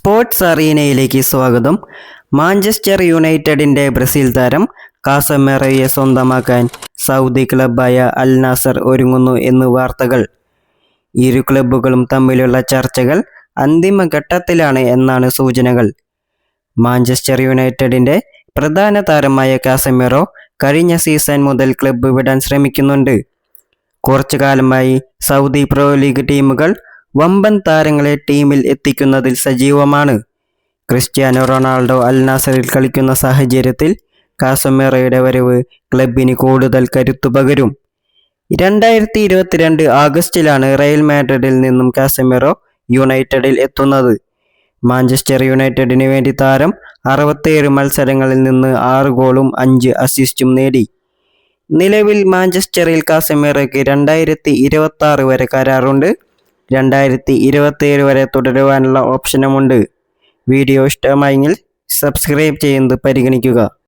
Sports അറീനയിലേക്ക് സ്വാഗതം. Manchester യുണൈറ്റഡിന്റെ Brazil താരം കാസമെറയെ സ്വന്തമാക്കാൻ സൗദി ക്ലബായ അൽ നാസർ ഒരുങ്ങുന്നു എന്ന് വാർത്തകൾ. ഇരു ക്ലബ്ബുകളും തമ്മിലുള്ള ചർച്ചകൾ അന്തിമഘട്ടത്തിലാണ് എന്നാണ് സൂചനകൾ. മാഞ്ചസ്റ്റർ യുണൈറ്റഡിന്റെ പ്രധാന താരമായ കാസമെറോ കഴിഞ്ഞ സീസൺ മുതൽ ക്ലബ്ബ് വിടാൻ ശ്രമിക്കുന്നുണ്ട്. കുറച്ചു കാലമായി സൗദി പ്രോ ലീഗ് ടീമുകൾ വമ്പൻ താരങ്ങളെ ടീമിൽ എത്തിക്കുന്നതിൽ സജീവമാണ്. ക്രിസ്ത്യാനോ റൊണാൾഡോ അൽ നാസറിൽ കളിക്കുന്ന സാഹചര്യത്തിൽ കാസമേറയുടെ വരവ് ക്ലബിന് കൂടുതൽ കരുത്തു പകരും. രണ്ടായിരത്തി ഇരുപത്തിരണ്ട് ആഗസ്റ്റിലാണ് റയൽ മാഡ്രിഡിൽ നിന്നും കാസമേറോ യുണൈറ്റഡിൽ എത്തുന്നത്. മാഞ്ചസ്റ്റർ യുണൈറ്റഡിന് വേണ്ടി താരം അറുപത്തേഴ് മത്സരങ്ങളിൽ നിന്ന് ആറ് ഗോളും അഞ്ച് അസിസ്റ്റും നേടി. നിലവിൽ മാഞ്ചസ്റ്ററിൽ കാസമേറയ്ക്ക് രണ്ടായിരത്തി ഇരുപത്തി വരെ കരാറുണ്ട്. രണ്ടായിരത്തി ഇരുപത്തിയേഴ് വരെ തുടരുവാനുള്ള ഓപ്ഷനുമുണ്ട്. വീഡിയോ ഇഷ്ടമായെങ്കിൽ സബ്സ്ക്രൈബ് ചെയ്യുന്നത് പരിഗണിക്കുക.